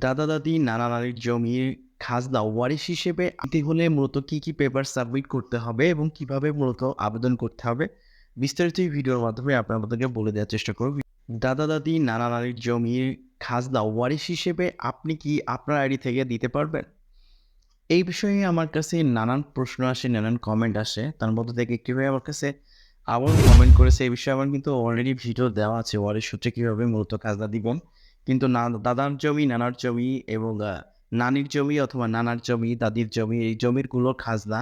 দাদা দাদি, নানা নানির জমির খাজনা, ওয়ারিশ হিসেবে আনতে হলে মূলত কি কি পেপার সাবমিট করতে হবে এবং কীভাবে মূলত আবেদন করতে হবে? বিস্তারিত এই ভিডিওর মাধ্যমে আপনাদেরকে বলে দেওয়ার চেষ্টা করব। দাদা দাদি, নানা নানির জমির খাজনা, ওয়ারিশ হিসেবে আপনি কি আপনার আইডি থেকে দিতে পারবেন? এই বিষয়ে আমার কাছে নানান প্রশ্ন আসে, নানান কমেন্ট আসে। তার মধ্যে থেকে একটি ভাই আমার কাছে আবার কমেন্ট করেছে, এই বিষয়ে আমার কিন্তু অলরেডি ভিডিও দেওয়া আছে, ওয়ারিশ সূত্রে কীভাবে মূলত খাজনা দিবেন। কিন্তু না, দাদার জমি, নানার জমি এবং নানির জমি অথবা নানার জমি, দাদির জমি, এই জমিরগুলোর খাজনা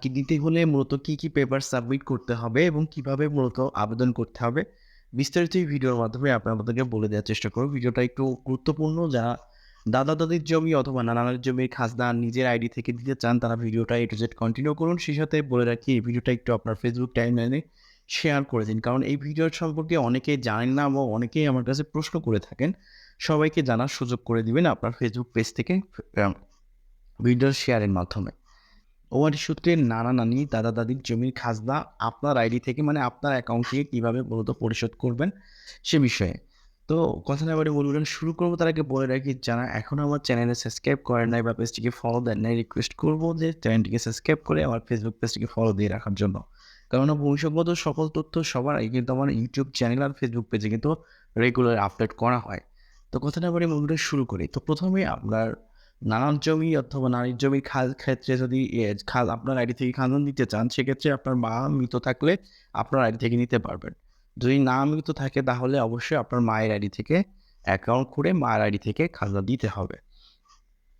কি দিতে হলে মূলত কি কি পেপার সাবমিট করতে হবে এবং কীভাবে মূলত আবেদন করতে হবে? বিস্তারিত এই ভিডিওর মাধ্যমে আপনাদেরকে বলে দেওয়ার চেষ্টা করব। ভিডিওটা একটু গুরুত্বপূর্ণ। যারা দাদা, দাদির জমি অথবা নানার জমির খাজনা নিজের আইডি থেকে দিতে চান, তারা ভিডিওটা এ টু জেড কন্টিনিউ করুন। সেই সাথে বলে রাখি, এই ভিডিওটা একটু আপনার ফেসবুক টাইমলাইনে শেয়ার করে দিন। কারণ এই ভিডিওর সম্পর্কে অনেকেই জানেন না বা অনেকেই আমার কাছে প্রশ্ন করে থাকেন। সবাইকে জানার সুযোগ করে দিবেন আপনার ফেসবুক পেজ থেকে ভিডিও শেয়ারের মাধ্যমে। ওয়ারি সূত্রে নানা নানি, দাদা দাদির জমির খাজনা আপনার আইডি থেকে মানে আপনার অ্যাকাউন্ট থেকে কীভাবে মূলত পরিশোধ করবেন সে বিষয়ে। তো কথা না বলে বলবেন শুরু করব তার আগে বলে রাখি, যারা এখনও আমার চ্যানেলে সাবস্ক্রাইব করেন নাই বা পেজটিকে ফলো দেন নাই রিকোয়েস্ট করব যে চ্যানেলটিকে সাবস্ক্রাইব করে আমার ফেসবুক পেজটিকে ফলো দিয়ে রাখার জন্য। কারণ ভবিষ্যৎগত সকল তথ্য সবার আগে কিন্তু আমার ইউটিউব চ্যানেল আর ফেসবুক পেজে কিন্তু রেগুলার আপলোড করা হয়। তো কথা না বলে মূলত শুরু করি। তো প্রথমে আপনার নানান জমি অথবা নারীর জমির খাল ক্ষেত্রে যদি খাল আপনার আইডি থেকে খাজনা নিতে চান, সেক্ষেত্রে আপনার মা মৃত থাকলে আপনার আইডি থেকে নিতে পারবেন। যদি না মৃত থাকে তাহলে অবশ্যই আপনার মায়ের আইডি থেকে অ্যাকাউন্ট করে মায়ের আইডি থেকে খাজনা দিতে হবে।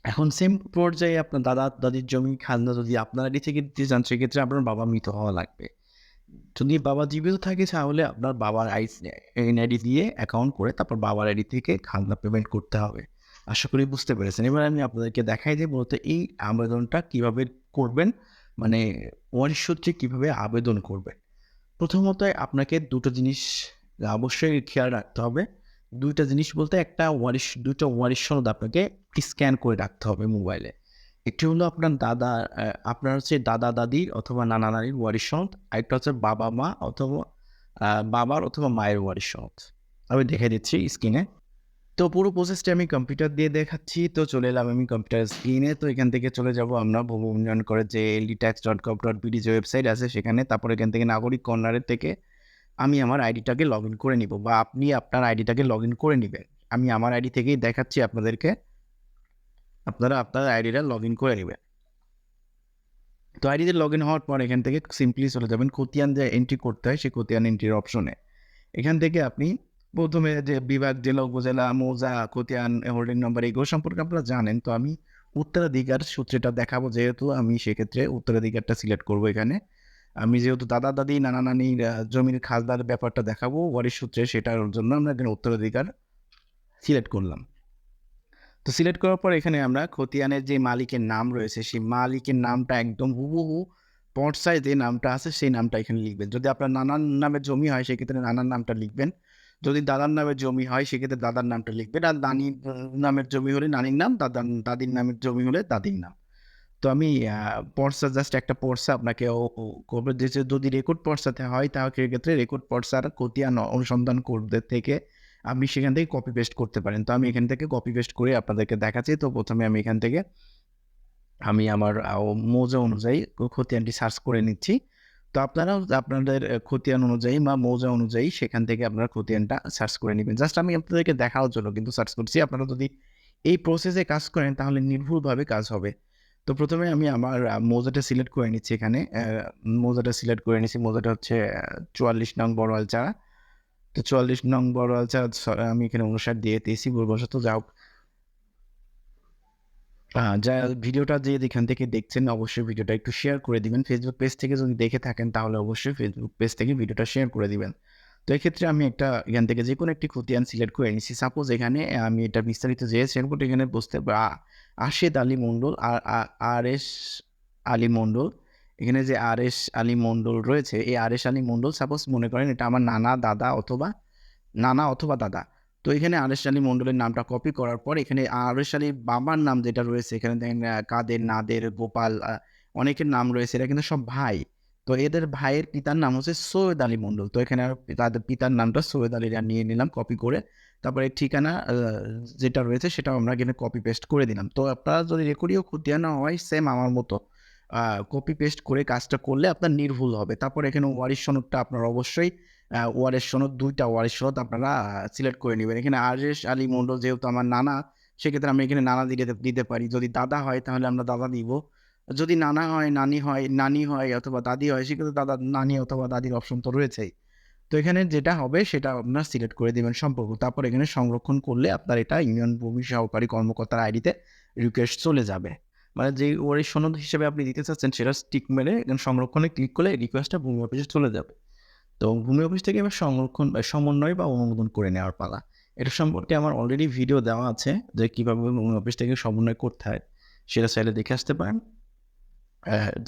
এখন সেম পর্যায়ে আপনার দাদা দাদির জমি খাজনা যদি আপনার আইডি থেকে দিতে চান, সেক্ষেত্রে আপনার বাবা মৃত হওয়া লাগবে। যদি বাবা জীবিত থাকে, তাহলে আপনার বাবার আইডি দিয়ে অ্যাকাউন্ট করে তারপর বাবার আইডি থেকে খাজনা পেমেন্ট করতে হবে। আশা করি বুঝতে পেরেছেন। এবার আমি আপনাদেরকে দেখাই যে মূলত এই আবেদনটা কীভাবে করবেন মানে ওয়ারিশ সূত্রে কীভাবে আবেদন করবেন। প্রথমত আপনাকে দুটো জিনিস অবশ্যই খেয়াল রাখতে হবে। দুইটা জিনিস বলতে একটা ওয়ারিশ দুটো ওয়ারিশ সনদ আপনাকে স্ক্যান করে রাখতে হবে মোবাইলে একটি হলো আপনার দাদা আপনার হচ্ছে দাদা দাদির অথবা নানা নানির ওয়ারিশ সনদ, আরেকটা হচ্ছে বাবা মা অথবা বাবার অথবা মায়ের ওয়ারিশ সনদ। আমি দেখে দিচ্ছি স্ক্রিনে তো পুরো প্রসেসটা আমি কম্পিউটার দিয়ে দেখাচ্ছি, তো চলে এলাম আমি কম্পিউটার স্ক্রিনে তো এখান থেকে চলে যাব আমরা ভূমি উন্নয়ন করে যে LD tax dot gov dot BD যে ওয়েবসাইট আছে সেখানে। তারপর এখান থেকে নাগরিক কর্নারের থেকে আমি আমার আইডিটাকে লগ ইন করে নিব বা আপনি আপনার আইডিটাকে লগ ইন করে নেবেন। আমি আমার আইডি থেকেই দেখাচ্ছি আপনাদেরকে। আপনারা আপনার আইডিটা লগ ইন করে নেবেন। তো আইডিতে লগ ইন হওয়ার পর এখান থেকে সিম্পলি চলে যাবেন। খতিয়ান যে এন্ট্রি করতে হয় সেই খতিয়ান এন্ট্রির অপশনে এখান থেকে আপনি প্রথমে যে বিভাগ জেলা উপজেলা মৌজা খতিয়ান হোল্ডিং নম্বর এগুলো সম্পর্কে আপনারা জানেন। তো আমি উত্তরাধিকার সূত্রেটা দেখাবো যেহেতু আমি সেক্ষেত্রে উত্তরাধিকারটা সিলেক্ট করব এখানে। আমি যেহেতু দাদা দাদি নানা আহ, জমির খাজদার ব্যাপারটা দেখাবো ওয়ারিশ সূত্রে সেটার জন্য আমরা এখানে উত্তরাধিকার সিলেক্ট করলাম। তো সিলেক্ট করার পর এখানে আমরা খতিয়ানের যে মালিকের নাম রয়েছে, সেই মালিকের নামটা একদম হুবহু পর্সায় যে নামটা আছে, সেই নামটা এখানে লিখবেন। যদি আপনার নানান নামে জমি হয়, সেক্ষেত্রে নানার নামটা লিখবেন। যদি দাদার নামে জমি হয়, সেক্ষেত্রে দাদার নামটা লিখবেন। আর নানির নামের জমি হলে নানির নাম, দাদার, দাদির নামের জমি হলে দাদির নাম। তো আমি পর্সা জাস্ট একটা পর্সা আপনাকে করবে। যদি রেকর্ড পর্সাতে হয়, তাহলে সেক্ষেত্রে রেকর্ড পর্সার খতিয়ান অনুসন্ধান করতে থেকে আপনি সেখান থেকে কপি পেস্ট করতে পারেন। তো আমি এখান থেকে কপি পেস্ট করে আপনাদেরকে দেখাচ্ছি। তো প্রথমে আমি এখান থেকে আমি আমার মৌজা অনুযায়ী খতিয়ানটি সার্চ করে নিচ্ছি। তো আপনারাও আপনাদের খতিয়ান অনুযায়ী বা মৌজা অনুযায়ী সেখান থেকে আপনারা খতিয়ানটা সার্চ করে নেবেন। জাস্ট আমি আপনাদেরকে দেখানোর জন্য কিন্তু সার্চ করছি। আপনারা যদি এই প্রসেসে কাজ করেন তাহলে নির্ভুলভাবে কাজ হবে। তো প্রথমে আমি আমার মৌজাটা সিলেক্ট করে নিচ্ছি এখানে। মৌজাটা সিলেক্ট করে নিচ্ছি। মৌজাটা হচ্ছে চুয়াল্লিশ নং বড়ওয়াল চারা। তো চুয়াল্লিশ নং বড়ওয়াল চারা স- আমি এখানে অনুসার দিয়ে দিয়েছি, ভুলবশত যাও। যা ভিডিওটা যে এখান থেকে দেখছেন, অবশ্যই ভিডিওটা একটু শেয়ার করে দিবেন। ফেসবুক পেজ থেকে যদি দেখে থাকেন, তাহলে অবশ্যই ফেসবুক পেজ থেকে ভিডিওটা শেয়ার করে দিবেন। তো এক্ষেত্রে আমি একটা, এখান থেকে যে কোনো একটি খতিয়ান সিলেক্ট করে নিচ্ছি সাপোজ এখানে আমি এটা বিস্তারিত যে শেয়ার এখানে বুঝতে আ- আশেদ আলী মণ্ডল, আর আর এস আলী মণ্ডল এখানে যে আর এস আলী মণ্ডল রয়েছে, এই R S Ali Mondal suppose মনে করেন এটা আমার নানা, দাদা অথবা নানা অথবা দাদা। তো এখানে আরেশ আলী মণ্ডলের নামটা কপি করার পর এখানে আর এস আলীর বাবার নাম যেটা রয়েছে, এখানে দেখেন কাদের, নাদের, গোপাল অনেকের নাম রয়েছে, এরা কিন্তু সব ভাই। তো এদের ভাইয়ের পিতার নাম হচ্ছে সৈয়দ আলী মণ্ডল। তো এখানে তাদের পিতার নামটা সৈয়দ আলীরা নিয়ে নিলাম কপি করে। তারপরে ঠিকানা যেটা রয়েছে সেটাও আমরা এখানে কপি পেস্ট করে দিলাম। তো আপনারা যদি রেকর্ডিও খতিয়ান না হয় সেম আমার মতো। কপি পেস্ট করে কাজটা করলে আপনার নির্ভুল হবে। তারপর এখানে ওয়ারিশ সনদটা আপনার অবশ্যই ওয়ারের সনদ, দুইটা ওয়ারের সনদ আপনারা সিলেক্ট করে নেবেন। এখানে আরেশ আলী মণ্ডল যেহেতু আমার নানা, সেক্ষেত্রে আমি এখানে নানা দিতে দিতে পারি। যদি দাদা হয় তাহলে আমরা দাদা দিব। যদি নানা হয়, নানি হয় নানি হয় অথবা দাদি হয়, সেক্ষেত্রে দাদা, নানি অথবা দাদির অপশন তো রয়েছেই। তো এখানে যেটা হবে সেটা আপনার সিলেক্ট করে দেবেন সম্পর্ক। তারপর এখানে সংরক্ষণ করলে আপনার এটা ইউনিয়ন ভূমি সহকারী কর্মকর্তার আইডিতে রিকোয়েস্ট চলে যাবে। মানে যে ওয়ারি সনদ হিসেবে আপনি দিতে চাচ্ছেন, সেটা স্টিক মেরে সংরক্ষণে ক্লিক করলে রিকোয়েস্টটা ভূমি অফিসে চলে যাবে। তো ভূমি অফিস থেকে এবার সংরক্ষণ সমন্বয় বা অনুমোদন করে নেওয়ার পালা। এটা সম্পর্কে আমার অলরেডি ভিডিও দেওয়া আছে যে কীভাবে ভূমি অফিস থেকে সমন্বয় করতে হয়, সেটা চাইলে দেখে আসতে পারেন।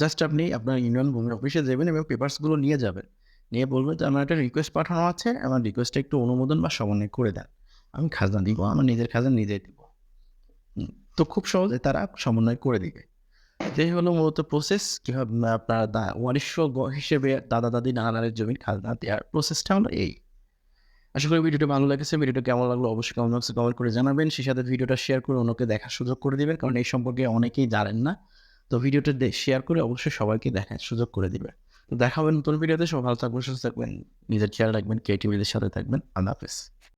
জাস্ট আপনি আপনার ইউনিয়ন ভূমি অফিসে যাবেন এবং পেপারসগুলো নিয়ে যাবেন। নিয়ে বলবেন যে, আমার একটা রিকোয়েস্ট পাঠানো আছে, আমার রিকোয়েস্টটা একটু অনুমোদন বা সমন্বয় করে দেন। আমি খাজনা দিব, আমার নিজের খাজনা নিজে দিব। তো খুব সহজে তারা সমন্বয় করে দিবে। এটাই হলো মূলত প্রসেস কীভাবে আপনার ওয়ারিশ হিসেবে দাদা, দাদি নানা নানের জমির খাজনা দেওয়ার প্রসেসটা হলো এই। আশা করি ভিডিওটা ভালো লাগেছে, ভিডিওটা কেমন লাগল অবশ্যই কমেন্ট বক্সে কমেন্ট করে জানাবেন। সেই সাথে ভিডিওটা শেয়ার করে অন্যকে দেখার সুযোগ করে দিবেন, কারণ এই সম্পর্কে অনেকেই জানেন না। তো ভিডিওটা শেয়ার করে অবশ্যই সবাইকে দেখার সুযোগ করে দিবে তো দেখাবেন নতুন ভিডিওতে সব ভালো থাকবেন, সুস্থ থাকবেন, নিজের খেয়াল রাখবেন ক্রিয়েটিভিটির সাথে থাকবেন। আল্লাহ হাফেজ।